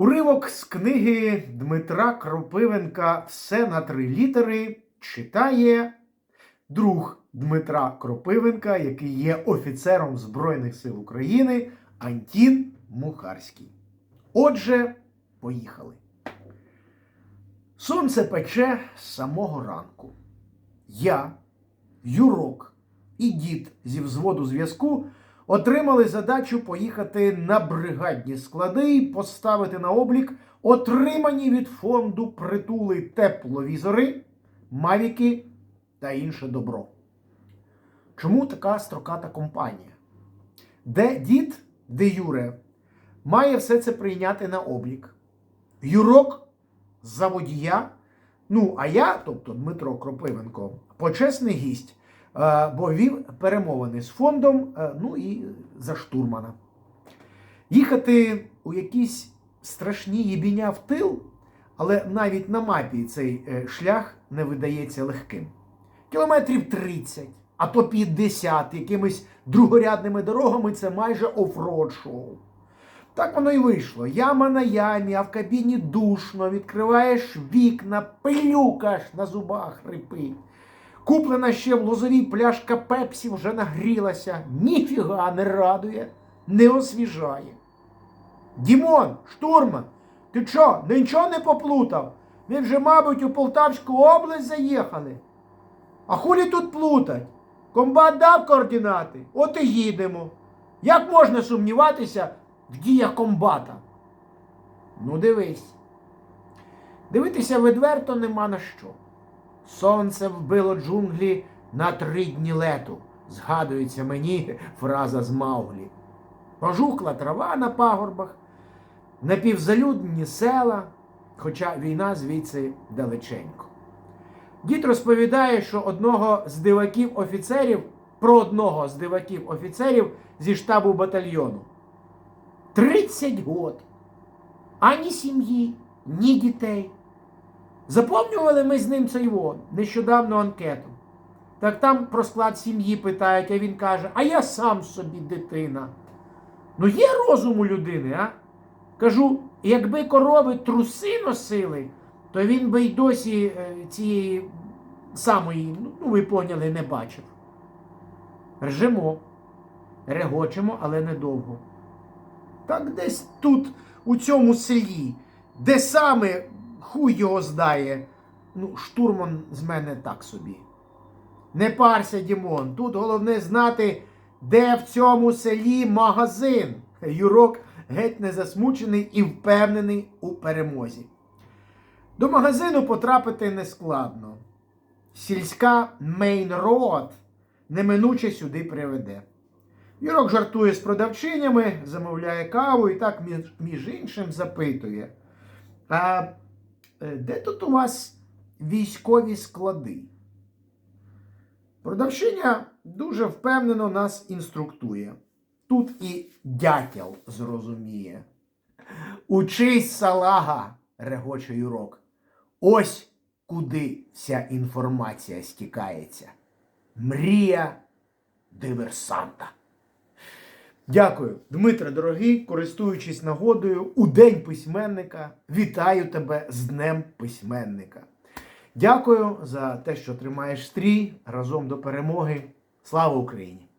Уривок з книги Дмитра Кропивенка Все на три літери читає друг Дмитра Кропивенка, який є офіцером Збройних сил України Антін Мухарський. Отже, поїхали. Сонце пече з самого ранку. Я, Юрок і дід зі взводу зв'язку отримали задачу поїхати на бригадні склади і поставити на облік отримані від фонду притули тепловізори, мавіки та інше добро. Чому така строката компанія? Де дід, де Юре, має все це прийняти на облік. Юрок за водія. Ну, а я, тобто Дмитро Кропивенко, почесний гість, бо вів перемовини з фондом, е, ну і за штурмана. Їхати у якісь страшні їбіння в тил, але навіть на мапі цей е, шлях не видається легким. Кілометрів 30, а то 50 якимись другорядними дорогами це майже офроуд шоу. Так воно й вийшло. Яма на ямі, а в кабіні душно, відкриваєш вікна, пилюка аж на зубах хрипить. Куплена ще в лозовій пляшка пепсі вже нагрілася, ніфіга не радує, не освіжає. Дімон, штурман, ти чо, нічого не поплутав? Ми вже, мабуть, у Полтавську область заїхали. А хулі тут плутать? Комбат дав координати, от і їдемо. Як можна сумніватися в діях комбата? Ну, дивись. Дивитися відверто нема на що. Сонце вбило джунглі на три дні лету. Згадується мені фраза з Мауглі. Пожухла трава на пагорбах, напівзалюдні села, хоча війна звідси далеченько. Дід розповідає, що одного з диваків офіцерів, про одного з диваків офіцерів зі штабу батальйону. 30 год. Ані сім'ї, ні дітей. Заповнювали ми з ним цей вон, нещодавно анкету. Так там про склад сім'ї питають, а він каже, а я сам собі дитина. Ну є розум у людини, а? Кажу, якби корови труси носили, то він би й досі е, цієї самої, ну ви поняли, не бачив. Ржемо, регочемо, але недовго. Так десь тут, у цьому селі, де саме хуй його здає, ну, штурман з мене так собі. Не парся, Дімон, тут головне знати, де в цьому селі магазин. Юрок геть не засмучений і впевнений у перемозі. До магазину потрапити нескладно. Сільська мейн-роад неминуче сюди приведе. Юрок жартує з продавчинями, замовляє каву і так, між, іншим, запитує. А де тут у вас військові склади? Продавчиня дуже впевнено нас інструктує. Тут і дятел зрозуміє. Учись, салага, регоче Юрок. Ось куди вся інформація стікається. Мрія диверсанта. Дякую, Дмитре, дорогий, користуючись нагодою, у День письменника, вітаю тебе з Днем письменника. Дякую за те, що тримаєш стрій разом до перемоги. Слава Україні!